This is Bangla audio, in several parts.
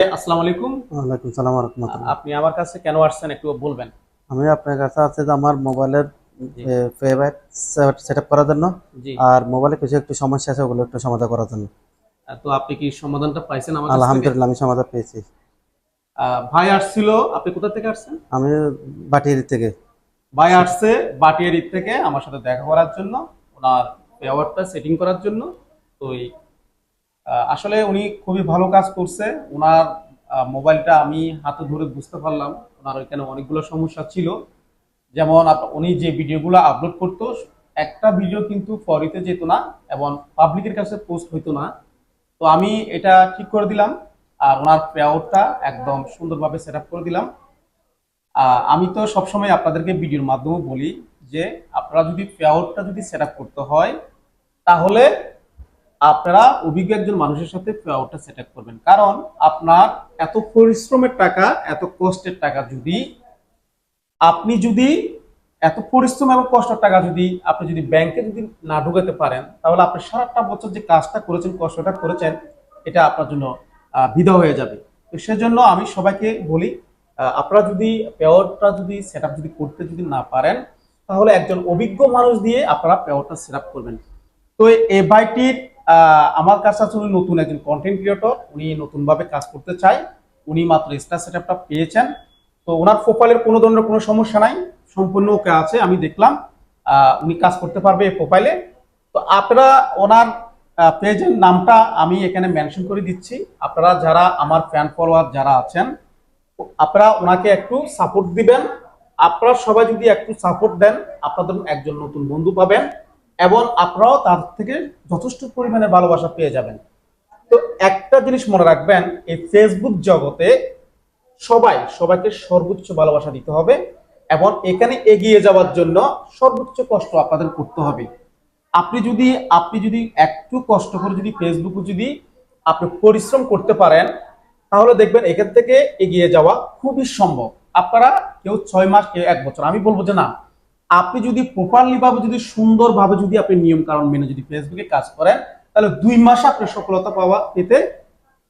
আসসালামু আলাইকুম। ওয়ালাইকুম সালাম রহমতুল্লাহ আপনি আমার কাছে কেন আসছেন একটু বলবেন? আমি আপনার কাছে আছে যে আমার মোবাইলের। ফেভারিট সেট আপ করার জন্য। আর মোবাইলে কিছু একটু সমস্যা আছে ওগুলো একটু সমাধান করার জন্য। তো আপনি কি সমাধানটা পাইছেন আমার আলহামদুলিল্লাহ আমি সমাধান পেয়েছি। ভাই আসছিল আপনি কোথা থেকে আসছেন? আমি বাটির থেকে। ভাই আসছে বাটিয়ারি থেকে আমার সাথে দেখা করার জন্য ওনার পেয়ারটা সেটিং করার জন্য। তো আসলে উনি খুবই ভালো কাজ করছে। ওনার মোবাইলটা আমি হাতে ধরে বুঝতে পারলাম। ওনার ওইখানে অনেকগুলো সমস্যা ছিল। যেমন উনি যে ভিডিওগুলো আপলোড করতো, একটা ভিডিও কিন্তু ফরিতে যেত না এবং পাবলিকের কাছে পোস্ট হইতো না। তো আমি এটা ঠিক করে দিলাম আর ওনার পেয়ারটা একদম সুন্দরভাবে সেট করে দিলাম। আমি তো সবসময় আপনাদেরকে ভিডিওর মাধ্যমে বলি যে, আপনারা যদি পেয়ারটা যদি সেট করতে হয়, তাহলে আপনারা অভিজ্ঞ একজন মানুষের সাথে পেয়ারটা সেট আপ করবেন। কারণ আপনার এত পরিশ্রমের টাকা, এত কষ্টের টাকা যদি আপনি যদি এত পরিশ্রম এবং কষ্টের টাকা যদি আপনি যদি ব্যাংকে যদি না ঢুকাতে পারেন, তাহলে আপনি সারাটা বছর যে কাজটা করেছেন, কষ্টটা করেছেন, এটা আপনার জন্য বিধা হয়ে যাবে। তো সেজন্য আমি সবাইকে বলি আপনারা যদি পেয়ারটা যদি সেট যদি করতে যদি না পারেন, তাহলে একজন অভিজ্ঞ মানুষ দিয়ে আপনারা পেয়ারটা সেট করবেন। তো এই বাইটির আমার কাছে আছে উনি নতুন একজন কন্টেন্ট ক্রিয়েটর উনি নতুনভাবে কাজ করতে চায়। উনি মাত্র স্টার সেট আপটা পেয়েছেন। তো ওনার প্রোফাইলের কোনো ধরনের কোনো সমস্যা নাই, সম্পূর্ণ ওকে আছে, আমি দেখলাম। উনি কাজ করতে পারবে এই প্রোফাইলে তো আপনারা ওনার পেজের নামটা আমি এখানে মেনশন করে দিচ্ছি। আপনারা যারা আমার ফ্যান ফলোয়ার যারা আছেন, আপনারা ওনাকে একটু সাপোর্ট দিবেন। আপনারা সবাই যদি একটু সাপোর্ট দেন আপনাদের একজন নতুন বন্ধু পাবেন। এবং আপনারাও তার থেকে যথেষ্ট পরিমাণে ভালোবাসা পেয়ে যাবেন। তো একটা জিনিস মনে রাখবেন, এই ফেসবুক জগতে সবাই সবাইকে সর্বোচ্চ ভালোবাসা দিতে হবে এবং এখানে এগিয়ে যাওয়ার জন্য সর্বোচ্চ কষ্ট আপনাদের করতে হবে। আপনি যদি আপনি যদি একটু কষ্ট করে যদি ফেসবুকে যদি আপনি পরিশ্রম করতে পারেন, তাহলে দেখবেন এখান থেকে এগিয়ে যাওয়া খুবই সম্ভব। আপনারা কেউ ছয় মাস, কেউ এক বছর, আমি বলব যে না আপনি যদি প্রপারলি ভাবে যদি সুন্দরভাবে যদি আপনি নিয়ম কারণ মেনে যদি ফেসবুকে কাজ করেন তাহলে দুই মাসে আপনি সফলতা পাওয়া পেতে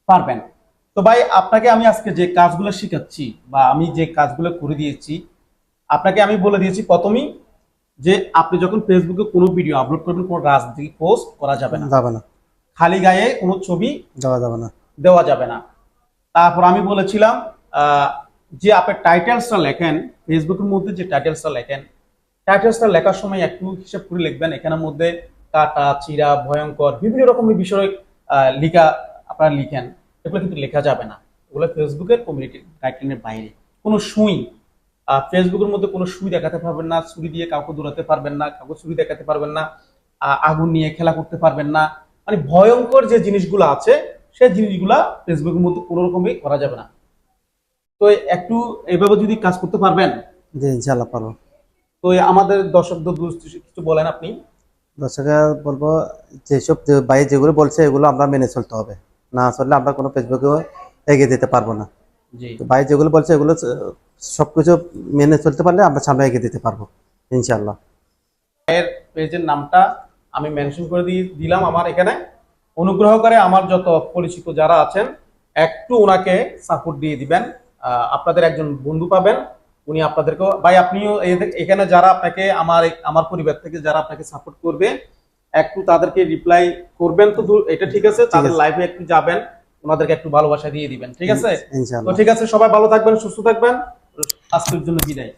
পারবেন। তো ভাই আপনাকে আমি আজকে যে কাজগুলো শিখাচ্ছি বা আমি যে কাজগুলো করে দিয়েছি আপনাকে আমি বলে দিয়েছি প্রথমেই যে আপনি যখন ফেসবুকে কোনো ভিডিও আপলোড করবেন কোনো রাজনীতি পোস্ট করা যাবে না। যাবে না। খালি গায়ে কোনো ছবি দেওয়া যাবে না। দেওয়া যাবে না। তারপর আমি বলেছিলাম যে আপনি টাইটেলসটা লেখেন ফেসবুকের মধ্যে যে টাইটেলসটা লেখেন টাইটেলসটা লেখার সময় একটু হিসেব করে লিখবেন। এখানের মধ্যে কাটা, চিরা, ভয়ঙ্কর বিভিন্ন রকমের বিষয় লিখা আপনারা লিখেন। এগুলো কিন্তু লেখা যাবে না। ওগুলো ফেসবুকের কমিউনিটি গাইডলাইনের বাইরে। কোনো সুই ফেসবুকের মধ্যে কোনো সুই দেখাতে পারবেন না, ছুরি দিয়ে কাউকে দৌড়াতে পারবেন না, কাউকে ছুরি দেখাতে পারবেন না আগুন নিয়ে খেলা করতে পারবেন না। মানে ভয়ঙ্কর যে জিনিসগুলো আছে সেই জিনিসগুলা ফেসবুকের মধ্যে কোনো রকমই করা যাবে না। তো একটু এইভাবে যদি কাজ করতে পারবেন? জি ইনশাল্লাহ পারব। তো আমাদের দর্শকদের কিছু বলেন আপনি। দর্শকে বলব যেসব ভাই যেগুলো বলছে এগুলো আমরা মেনে চলতে হবে। না চললে আমরা কোনো ফেসবুকে এগিয়ে দিতে পারব না। তো ভাই যেগুলো বলছে এগুলো সবকিছু মেনে চলতে পারলে আমরা সামনে এগিয়ে দিতে পারব ইনশাল্লাহ এর পেজের নামটা আমি মেনশন করে দিয়ে দিলাম আমার এখানে। অনুগ্রহ করে আমার যত পরিচিত যারা আছেন একটু ওনাকে সাপোর্ট দিয়ে দিবেন। আপনাদের একজন বন্ধু পাবেন। উনি আপনাদেরকে ভাই আপনিও এখানে যারা আপনাকে আমার আমার পরিবার থেকে যারা আপনাকে সাপোর্ট করবে একটু তাদেরকে রিপ্লাই করবেন তো এটা ঠিক আছে? তাদের। লাইফে একটু যাবেন ওনাদেরকে একটু ভালোবাসা দিয়ে দিবেন ঠিক আছে? তো ঠিক আছে সবাই ভালো থাকবেন সুস্থ থাকবেন আজকের জন্য বিদায়।